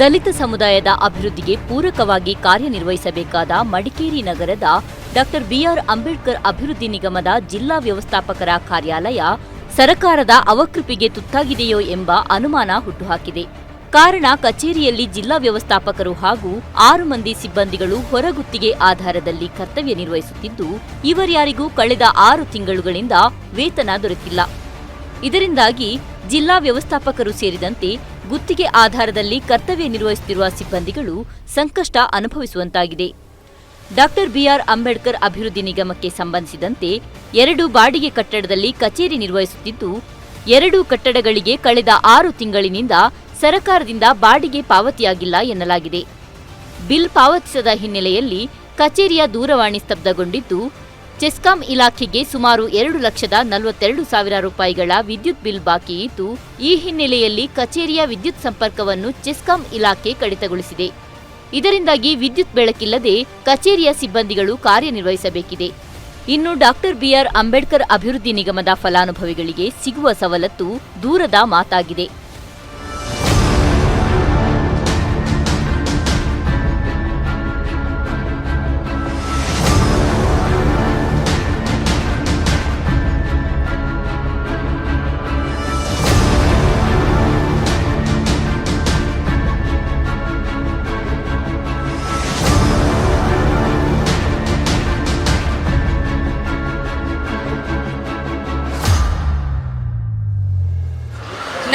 ದಲಿತ ಸಮುದಾಯದ ಅಭಿವೃದ್ಧಿಗೆ ಪೂರಕವಾಗಿ ಕಾರ್ಯನಿರ್ವಹಿಸಬೇಕಾದ ಮಡಿಕೇರಿ ನಗರದ ಡಾಕ್ಟರ್ ಬಿಆರ್ ಅಂಬೇಡ್ಕರ್ ಅಭಿವೃದ್ಧಿ ನಿಗಮದ ಜಿಲ್ಲಾ ವ್ಯವಸ್ಥಾಪಕರ ಕಾರ್ಯಾಲಯ ಸರಕಾರದ ಅವಕೃಪಿಗೆ ತುತ್ತಾಗಿದೆಯೋ ಎಂಬ ಅನುಮಾನ ಹುಟ್ಟುಹಾಕಿದೆ. ಕಾರಣ ಕಚೇರಿಯಲ್ಲಿ ಜಿಲ್ಲಾ ವ್ಯವಸ್ಥಾಪಕರು ಹಾಗೂ ಆರು ಮಂದಿ ಸಿಬ್ಬಂದಿಗಳು ಹೊರಗುತ್ತಿಗೆ ಆಧಾರದಲ್ಲಿ ಕರ್ತವ್ಯ ನಿರ್ವಹಿಸುತ್ತಿದ್ದು ಇವರ್ಯಾರಿಗೂ ಕಳೆದ ಆರು ತಿಂಗಳುಗಳಿಂದ ವೇತನ ದೊರೆತಿಲ್ಲ. ಇದರಿಂದಾಗಿ ಜಿಲ್ಲಾ ವ್ಯವಸ್ಥಾಪಕರು ಸೇರಿದಂತೆ ಗುತ್ತಿಗೆ ಆಧಾರದಲ್ಲಿ ಕರ್ತವ್ಯ ನಿರ್ವಹಿಸುತ್ತಿರುವ ಸಿಬ್ಬಂದಿಗಳು ಸಂಕಷ್ಟ ಅನುಭವಿಸುವಂತಾಗಿದೆ. ಡಾಕ್ಟರ್ ಬಿಆರ್ ಅಂಬೇಡ್ಕರ್ ಅಭಿವೃದ್ಧಿ ನಿಗಮಕ್ಕೆ ಸಂಬಂಧಿಸಿದಂತೆ ಎರಡು ಬಾಡಿಗೆ ಕಟ್ಟಡದಲ್ಲಿ ಕಚೇರಿ ನಿರ್ವಹಿಸುತ್ತಿದ್ದು, ಎರಡು ಕಟ್ಟಡಗಳಿಗೆ ಕಳೆದ ಆರು ತಿಂಗಳಿನಿಂದ ಸರಕಾರದಿಂದ ಬಾಡಿಗೆ ಪಾವತಿಯಾಗಿಲ್ಲ ಎನ್ನಲಾಗಿದೆ. ಬಿಲ್ ಪಾವತಿಸದ ಹಿನ್ನೆಲೆಯಲ್ಲಿ ಕಚೇರಿಯ ದೂರವಾಣಿ ಸ್ತಬ್ಧಗೊಂಡಿದ್ದು ಚೆಸ್ಕಾಂ ಇಲಾಖೆಗೆ ಸುಮಾರು ಎರಡು ಲಕ್ಷದ ನಲವತ್ತೆರಡು ಸಾವಿರ ರೂಪಾಯಿಗಳ ವಿದ್ಯುತ್ ಬಿಲ್ ಬಾಕಿ ಇದ್ದು, ಈ ಹಿನ್ನೆಲೆಯಲ್ಲಿ ಕಚೇರಿಯ ವಿದ್ಯುತ್ ಸಂಪರ್ಕವನ್ನು ಚೆಸ್ಕಾಂ ಇಲಾಖೆ ಕಡಿತಗೊಳಿಸಿದೆ. ಇದರಿಂದಾಗಿ ವಿದ್ಯುತ್ ಬೆಳಕಿಲ್ಲದೆ ಕಚೇರಿಯ ಸಿಬ್ಬಂದಿಗಳು ಕಾರ್ಯನಿರ್ವಹಿಸಬೇಕಿದೆ. ಇನ್ನು ಡಾಕ್ಟರ್ ಬಿಆರ್ ಅಂಬೇಡ್ಕರ್ ಅಭಿವೃದ್ಧಿ ನಿಗಮದ ಫಲಾನುಭವಿಗಳಿಗೆ ಸಿಗುವ ಸವಲತ್ತು ದೂರದ ಮಾತಾಗಿದೆ.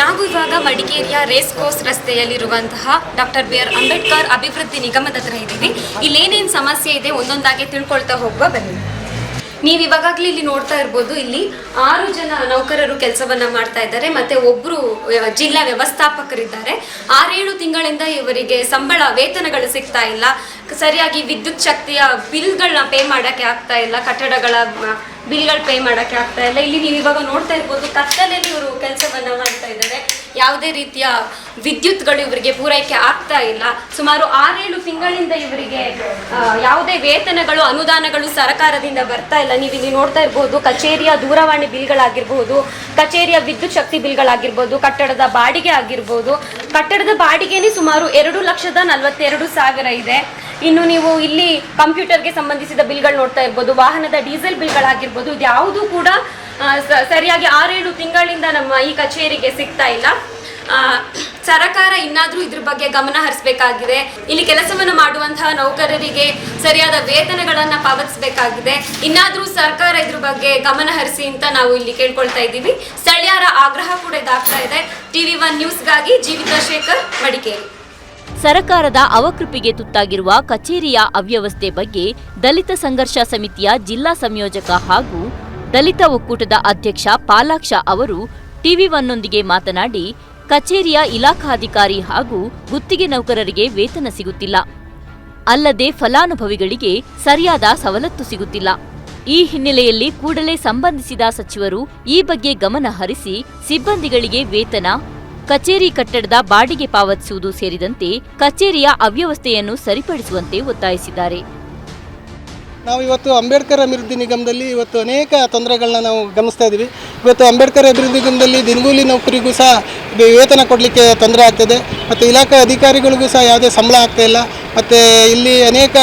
ನಾವು ಇವಾಗ ಮಡಿಕೇರಿಯ ರೇಸ್ ಕೋರ್ಸ್ ರಸ್ತೆಯಲ್ಲಿರುವಂತಹ ಡಾಕ್ಟರ್ ಬಿ ಆರ್ ಅಂಬೇಡ್ಕರ್ ಅಭಿವೃದ್ಧಿ ನಿಗಮದ ಹತ್ರ ಇದ್ದೀವಿ. ಇಲ್ಲೇನೇನು ಸಮಸ್ಯೆ ಇದೆ ಒಂದೊಂದಾಗಿ ತಿಳ್ಕೊಳ್ತಾ ಹೋಗುವ ಬನ್ನಿ. ನೀವು ಇವಾಗಲೇ ಇಲ್ಲಿ ನೋಡ್ತಾ ಇರ್ಬೋದು, ಇಲ್ಲಿ ಆರು ಜನ ನೌಕರರು ಕೆಲಸವನ್ನ ಮಾಡ್ತಾ ಇದ್ದಾರೆ, ಮತ್ತೆ ವ್ಯ- ಜಿಲ್ಲಾ ವ್ಯವಸ್ಥಾಪಕರಿದ್ದಾರೆ. ಆರೇಳು ತಿಂಗಳಿಂದ ಇವರಿಗೆ ಸಂಬಳ, ವೇತನಗಳು ಸಿಗ್ತಾ ಇಲ್ಲ. ಸರಿಯಾಗಿ ವಿದ್ಯುತ್ ಶಕ್ತಿಯ ಬಿಲ್ಗಳನ್ನ ಪೇ ಮಾಡಕ್ಕೆ ಆಗ್ತಾ ಇಲ್ಲ, ಕಟ್ಟಡಗಳ ಬಿಲ್ಗಳು ಪೇ ಮಾಡಕ್ಕೆ ಆಗ್ತಾ ಇಲ್ಲ. ಇಲ್ಲಿ ನೀವು ಇವಾಗ ನೋಡ್ತಾ ಇರ್ಬೋದು ಕತ್ತಲಲ್ಲಿ ಇವರು ಕೆಲಸವನ್ನ ಮಾಡ್ತಾ ಇದ್ದಾರೆ. ಯಾವುದೇ ರೀತಿಯ ವಿದ್ಯುತ್ಗಳು ಇವರಿಗೆ ಪೂರೈಕೆ ಆಗ್ತಾ ಇಲ್ಲ. ಸುಮಾರು ಆರೇಳು ತಿಂಗಳಿಂದ ಇವರಿಗೆ ಯಾವುದೇ ವೇತನಗಳು, ಅನುದಾನಗಳು ಸರ್ಕಾರದಿಂದ ಬರ್ತಾ ಇಲ್ಲ. ನೀವು ಇಲ್ಲಿ ನೋಡ್ತಾ ಇರ್ಬೋದು, ಕಚೇರಿಯ ದೂರವಾಣಿ ಬಿಲ್ಗಳಾಗಿರ್ಬೋದು, ಕಚೇರಿಯ ವಿದ್ಯುತ್ ಶಕ್ತಿ ಬಿಲ್ಗಳಾಗಿರ್ಬೋದು, ಕಟ್ಟಡದ ಬಾಡಿಗೆ ಆಗಿರ್ಬೋದು. ಕಟ್ಟಡದ ಬಾಡಿಗೆನೇ ಸುಮಾರು ಎರಡು ಲಕ್ಷದ ನಲವತ್ತೆರಡು ಸಾವಿರ ಇದೆ. ಇನ್ನು ನೀವು ಇಲ್ಲಿ ಕಂಪ್ಯೂಟರ್ಗೆ ಸಂಬಂಧಿಸಿದ ಬಿಲ್ಗಳು ನೋಡ್ತಾ ಇರ್ಬೋದು, ವಾಹನದ ಡೀಸೆಲ್ ಬಿಲ್ಗಳಾಗಿರ್ಬೋದು, ಇದ್ಯಾವುದು ಕೂಡ ಸರಿಯಾಗಿ ಆರೇಳು ತಿಂಗಳಿಂದ ನಮ್ಮ ಈ ಕಚೇರಿಗೆ ಸಿಗ್ತಾ ಇಲ್ಲ. ಸರಕಾರ ಇನ್ನಾದರೂ ಇದ್ರ ಬಗ್ಗೆ ಗಮನ ಹರಿಸಬೇಕಾಗಿದೆ. ಇಲ್ಲಿ ಕೆಲಸವನ್ನು ಮಾಡುವಂತಹ ನೌಕರರಿಗೆ ಸರಿಯಾದ ವೇತನಗಳನ್ನು ಪಾವತಿಸಬೇಕಾಗಿದೆ. ಇನ್ನಾದರೂ ಸರ್ಕಾರ ಇದ್ರ ಬಗ್ಗೆ ಗಮನ ಹರಿಸಿ ಅಂತ ನಾವು ಇಲ್ಲಿ ಕೇಳ್ಕೊಳ್ತಾ ಇದ್ದೀವಿ. ಸ್ಥಳೀಯರ ಆಗ್ರಹ ಕೂಡ ಇದಾಗ್ತಾ ಇದೆ. ಟಿವಿ ಒನ್ ನ್ಯೂಸ್ಗಾಗಿ ಜೀವಿತಾ ಶೇಖರ್ ಮಡಿಕೇರಿ. ಸರಕಾರದ ಅವಕೃಪಿಗೆ ತುತ್ತಾಗಿರುವ ಕಚೇರಿಯ ಅವ್ಯವಸ್ಥೆ ಬಗ್ಗೆ ದಲಿತ ಸಂಘರ್ಷ ಸಮಿತಿಯ ಜಿಲ್ಲಾ ಸಂಯೋಜಕ ಹಾಗೂ ದಲಿತ ಒಕ್ಕೂಟದ ಅಧ್ಯಕ್ಷ ಪಾಲಾಕ್ಷ ಅವರು ಟಿವಿ ಒನ್ನೊಂದಿಗೆ ಮಾತನಾಡಿ, ಕಚೇರಿಯ ಇಲಾಖಾಧಿಕಾರಿ ಹಾಗೂ ಗುತ್ತಿಗೆ ನೌಕರರಿಗೆ ವೇತನ ಸಿಗುತ್ತಿಲ್ಲ. ಅಲ್ಲದೆ ಫಲಾನುಭವಿಗಳಿಗೆ ಸರಿಯಾದ ಸವಲತ್ತು ಸಿಗುತ್ತಿಲ್ಲ. ಈ ಹಿನ್ನೆಲೆಯಲ್ಲಿ ಕೂಡಲೇ ಸಂಬಂಧಿಸಿದ ಸಚಿವರು ಈ ಬಗ್ಗೆ ಗಮನ ಹರಿಸಿ ಸಿಬ್ಬಂದಿಗಳಿಗೆ ವೇತನ, ಕಚೇರಿ ಕಟ್ಟಡದ ಬಾಡಿಗೆ ಪಾವತಿಸುವುದು ಸೇರಿದಂತೆ ಕಚೇರಿಯ ಅವ್ಯವಸ್ಥೆಯನ್ನು ಸರಿಪಡಿಸುವಂತೆ ಒತ್ತಾಯಿಸಿದ್ದಾರೆ. ನಾವು ಇವತ್ತು ಅಂಬೇಡ್ಕರ್ ಅಭಿವೃದ್ಧಿ ನಿಗಮದಲ್ಲಿ ಇವತ್ತು ಅನೇಕ ತೊಂದರೆಗಳನ್ನ ನಾವು ಗಮನಿಸ್ತಾ ಇದ್ದೀವಿ. ಇವತ್ತು ಅಂಬೇಡ್ಕರ್ ಅಭಿವೃದ್ಧಿ ನಿಗಮದಲ್ಲಿ ದಿನಗೂಲಿ ನೌಕರಿಗೂ ಸಹ ವೇತನ ಕೊಡಲಿಕ್ಕೆ ತೊಂದರೆ ಆಗ್ತದೆ. ಮತ್ತು ಇಲಾಖಾ ಅಧಿಕಾರಿಗಳಿಗೂ ಸಹ ಯಾವುದೇ ಸಂಬಳ ಆಗ್ತಾ ಇಲ್ಲ. ಮತ್ತು ಇಲ್ಲಿ ಅನೇಕ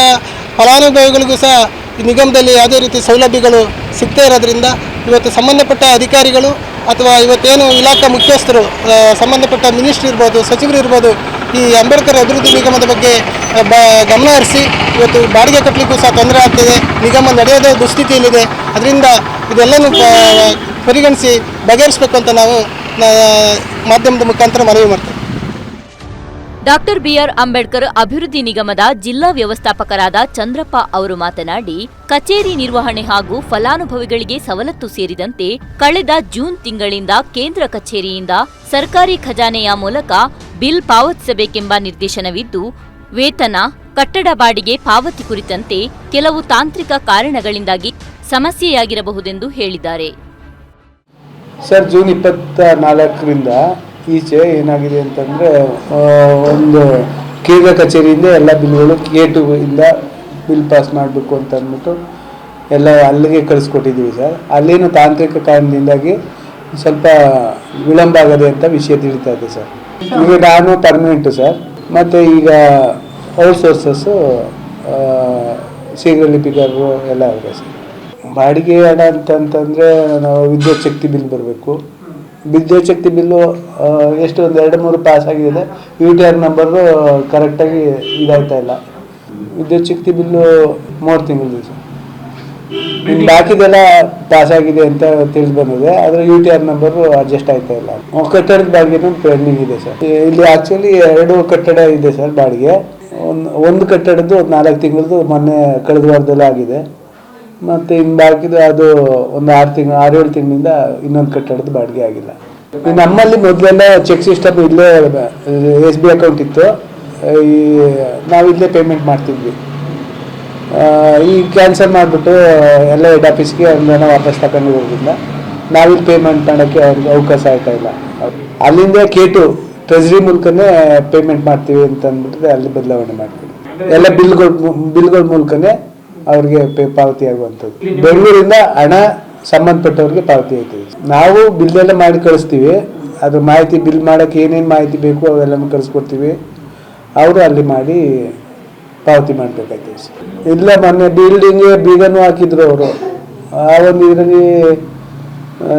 ಫಲಾನುಭವಿಗಳಿಗೂ ಸಹ ಈ ನಿಗಮದಲ್ಲಿ ಯಾವುದೇ ರೀತಿ ಸೌಲಭ್ಯಗಳು ಸಿಗ್ತಾ ಇರೋದ್ರಿಂದ ಇವತ್ತು ಸಂಬಂಧಪಟ್ಟ ಅಧಿಕಾರಿಗಳು ಅಥವಾ ಇವತ್ತೇನು ಇಲಾಖಾ ಮುಖ್ಯಸ್ಥರು ಸಂಬಂಧಪಟ್ಟ ಮಿನಿಸ್ಟ್ರ್ ಇರ್ಬೋದು, ಸಚಿವರು ಇರ್ಬೋದು ಈ ಅಂಬೇಡ್ಕರ್ ಅಭಿವೃದ್ಧಿ ನಿಗಮದ ಬಗ್ಗೆ ಬ, ಗಮನ ಹರಿಸಿ, ಇವತ್ತು ಬಾಡಿಗೆ ಕಟ್ಟಲಿಕ್ಕೂ ಸಹ ತೊಂದರೆ ಆಗ್ತಿದೆ, ನಿಗಮ ನಡೆಯೋದೇ ದುಸ್ಥಿತಿಯಲ್ಲಿದೆ, ಅದರಿಂದ ಇದೆಲ್ಲನೂ ಪರಿಗಣಿಸಿ ಬಗೆಹರಿಸಬೇಕು ಅಂತ ನಾವು ಮಾಧ್ಯಮದ ಮುಖಾಂತರ ಮನವಿ ಮಾಡ್ತೇವೆ. ಡಾಕ್ಟರ್ ಬಿಆರ್ ಅಂಬೇಡ್ಕರ್ ಅಭಿವೃದ್ಧಿ ನಿಗಮದ ಜಿಲ್ಲಾ ವ್ಯವಸ್ಥಾಪಕರಾದ ಚಂದ್ರಪ್ಪ ಅವರು ಮಾತನಾಡಿ, ಕಚೇರಿ ನಿರ್ವಹಣೆ ಹಾಗೂ ಫಲಾನುಭವಿಗಳಿಗೆ ಸವಲತ್ತು ಸೇರಿದಂತೆ ಕಳೆದ ಜೂನ್ ತಿಂಗಳಿಂದ ಕೇಂದ್ರ ಕಚೇರಿಯಿಂದ ಸರ್ಕಾರಿ ಖಜಾನೆಯ ಮೂಲಕ ಬಿಲ್ ಪಾವತಿಸಬೇಕೆಂಬ ನಿರ್ದೇಶನವಿದ್ದು, ವೇತನ, ಕಟ್ಟಡ ಬಾಡಿಗೆ ಪಾವತಿ ಕುರಿತಂತೆ ಕೆಲವು ತಾಂತ್ರಿಕ ಕಾರಣಗಳಿಂದಾಗಿ ಸಮಸ್ಯೆಯಾಗಿರಬಹುದೆಂದು ಹೇಳಿದ್ದಾರೆ. ಸರ್, ಜೂನ್ ಇಪ್ಪತ್ತ ನಾಲ್ಕರಿಂದ ಈಚೆ ಏನಾಗಿದೆ ಅಂತಂದರೆ ಒಂದು ಕೇಂದ್ರ ಕಚೇರಿಯಿಂದ ಎಲ್ಲ ಬಿಲ್ಗಳು ಕೆ ಟು ಇಂದ ಬಿಲ್ ಪಾಸ್ ಮಾಡಬೇಕು ಅಂತ ಅಂದ್ಬಿಟ್ಟು ಎಲ್ಲ ಅಲ್ಲಿಗೆ ಕಳಿಸ್ಕೊಟ್ಟಿದ್ದೀವಿ ಸರ್. ಅಲ್ಲಿನ ತಾಂತ್ರಿಕ ಕಾರಣದಿಂದಾಗಿ ಸ್ವಲ್ಪ ವಿಳಂಬ ಆಗದೆ ಅಂತ ವಿಷಯ ತಿಳಿತಾ ಇದೆ ಸರ್. ಈಗ ನಾನು ಪರ್ಮನೆಂಟು ಸರ್. ಮತ್ತು ಈಗ ಔಟ್ಸೋರ್ಸಸ್ಸು ಶೀಘ್ರ ಲಿಪಿಕರು ಎಲ್ಲ ಇದೆ ಸರ್. ಬಾಡಿಗೆ ಹಣ ಅಂತಂತಂದರೆ ನಾವು ವಿದ್ಯುತ್ ಶಕ್ತಿ ಬಿಲ್ ಬರಬೇಕು. ವಿದ್ಯುತ್ ಶಕ್ತಿ ಬಿಲ್ಲು ಎಷ್ಟು ಒಂದು ಎರಡು ಮೂರು ಪಾಸ್ ಆಗಿದೆ. ಯು ಟಿ ಆರ್ ನಂಬರು ಕರೆಕ್ಟಾಗಿ ಇದಾಗ್ತಾ ಇಲ್ಲ. ವಿದ್ಯುತ್ ಶಕ್ತಿ ಬಿಲ್ಲು ಮೂರು ತಿಂಗಳು ಸರ್ ಇನ್ನು ಬಾಕಿದೆಲ್ಲ ಪಾಸ್ ಆಗಿದೆ ಅಂತ ತಿಳಿದು ಬಂದಿದೆ. ಆದರೆ U T R number adjust ಆಗ್ತಾ ಇಲ್ಲ. ಕಟ್ಟಡದ ಬಾಡಿಗೆನೂ ಪೆಂಡಿಂಗ್ ಇದೆ ಸರ್. ಇಲ್ಲಿ ಆ್ಯಕ್ಚುಲಿ ಎರಡು ಕಟ್ಟಡ ಇದೆ ಸರ್ ಬಾಡಿಗೆ. ಒಂದು ಒಂದು ಕಟ್ಟಡದ್ದು ಒಂದು ನಾಲ್ಕು ತಿಂಗಳದ್ದು ಮೊನ್ನೆ ಕಳೆದ ವಾರದಲ್ಲೇ ಆಗಿದೆ. ಮತ್ತು ಇನ್ನು ಬಾಕಿದು ಅದು ಒಂದು ಆರು ತಿಂಗಳು ಆರು ಏಳು ತಿಂಗಳಿಂದ ಇನ್ನೊಂದು ಕಟ್ಟಡದ ಬಾಡಿಗೆ ಆಗಿಲ್ಲ. ನಮ್ಮಲ್ಲಿ ಮೊದಲೆಲ್ಲ ಚೆಕ್ ಸಿಸ್ಟಮ್ ಇಲ್ಲೇ ಎಸ್ ಬಿ ಅಕೌಂಟ್ ಇತ್ತು. ಈ, ನಾವು ಇಲ್ಲೇ ಪೇಮೆಂಟ್ ಮಾಡ್ತಿದ್ವಿ. ಈ ಕ್ಯಾನ್ಸಲ್ ಮಾಡಿಬಿಟ್ಟು ಎಲ್ಲ ಹೆಡ್ ಆಫೀಸ್ಗೆ ಒಂದೇನ ವಾಪಸ್ ತಗೊಂಡಿರೋದ್ರಿಂದ ನಾವಿಲ್ಲಿ ಪೇಮೆಂಟ್ ಮಾಡೋಕ್ಕೆ ಅವ್ರಿಗೆ ಅವಕಾಶ ಆಯ್ತಾ ಇಲ್ಲ. ಅಲ್ಲಿಂದ ಕೇಟು ಟ್ರೆಜರಿ ಮೂಲಕನೇ ಪೇಮೆಂಟ್ ಮಾಡ್ತೀವಿ ಅಂತ ಅಂದ್ಬಿಟ್ರೆ ಅಲ್ಲಿ ಬದಲಾವಣೆ ಮಾಡ್ತೀವಿ. ಎಲ್ಲ ಬಿಲ್ಗಳು ಬಿಲ್ಗಳ ಮೂಲಕನೇ ಅವ್ರಿಗೆ ಪಾವತಿ ಆಗುವಂಥದ್ದು. ಬೆಂಗಳೂರಿಂದ ಹಣ ಸಂಬಂಧಪಟ್ಟವ್ರಿಗೆ ಪಾವತಿ ಆಯ್ತದೆ ನಾವು ಬಿಲ್ ಎಲ್ಲ ಮಾಡಿ ಕಳಿಸ್ತೀವಿ. ಅದು ಮಾಹಿತಿ ಬಿಲ್ ಮಾಡೋಕ್ಕೆ ಏನೇನು ಮಾಹಿತಿ ಬೇಕು ಅವೆಲ್ಲನೂ ಕಳಿಸ್ಕೊಡ್ತೀವಿ. ಅವರು ಅಲ್ಲಿ ಮಾಡಿ ಪಾವತಿ ಮಾಡಬೇಕಾಯ್ತದೆ ಇಲ್ಲ, ಮೊನ್ನೆ ಬಿಲ್ಡಿಂಗ್ ಬೀಗನೂ ಹಾಕಿದ್ರು ಅವರು. ಆ ಒಂದು ಇದರಲ್ಲಿ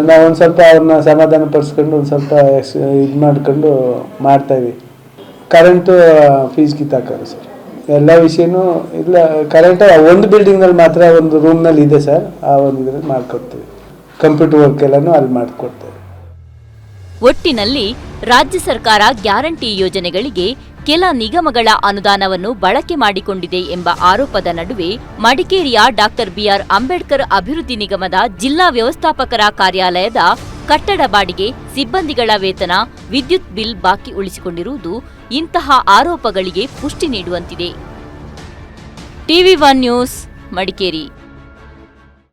ನಾವು ಒಂದು ಸ್ವಲ್ಪ ಅವ್ರನ್ನ ಸಮಾಧಾನ ಪಡಿಸ್ಕೊಂಡು ಒಂದು ಸ್ವಲ್ಪ ಇದು ಮಾಡ್ಕೊಂಡು ಮಾಡ್ತಾಯಿವಿ ಕರೆಂಟು ಫೀಸ್ ಕಿತ್ತಾಕರು ಸರ್. ಎಲ್ಲ ವಿಷಯನೂ ಇಲ್ಲ ಕರೆಂಟ್ ಒಂದು ಬಿಲ್ಡಿಂಗ್ನಲ್ಲಿ ಮಾತ್ರ ಒಂದು ರೂಮ್ನಲ್ಲಿ ಇದೆ ಸರ್ ಆ ಒಂದು ಇದರಲ್ಲಿ ಮಾಡಿಕೊಡ್ತೀವಿ. ಕಂಪ್ಯೂಟರ್ ವರ್ಕ್ ಎಲ್ಲನೂ ಅಲ್ಲಿ ಮಾಡಿಕೊಡ್ತೇವೆ. ಒಟ್ಟಿನಲ್ಲಿ ರಾಜ್ಯ ಸರ್ಕಾರ ಗ್ಯಾರಂಟಿ ಯೋಜನೆಗಳಿಗೆ ಕೆಲ ನಿಗಮಗಳ ಅನುದಾನವನ್ನು ಬಳಕೆ ಮಾಡಿಕೊಂಡಿದೆ ಎಂಬ ಆರೋಪದ ನಡುವೆ ಮಡಿಕೇರಿಯ ಡಾಕ್ಟರ್ ಬಿಆರ್ ಅಂಬೇಡ್ಕರ್ ಅಭಿವೃದ್ಧಿ ನಿಗಮದ ಜಿಲ್ಲಾ ವ್ಯವಸ್ಥಾಪಕರ ಕಾರ್ಯಾಲಯದ ಕಟ್ಟಡ ಬಾಡಿಗೆ, ಸಿಬ್ಬಂದಿಗಳ ವೇತನ, ವಿದ್ಯುತ್ ಬಿಲ್ ಬಾಕಿ ಉಳಿಸಿಕೊಂಡಿರುವುದು ಇಂತಹ ಆರೋಪಗಳಿಗೆ ಪುಷ್ಟಿ ನೀಡುವಂತಿದೆ. TV one news, Madikeri.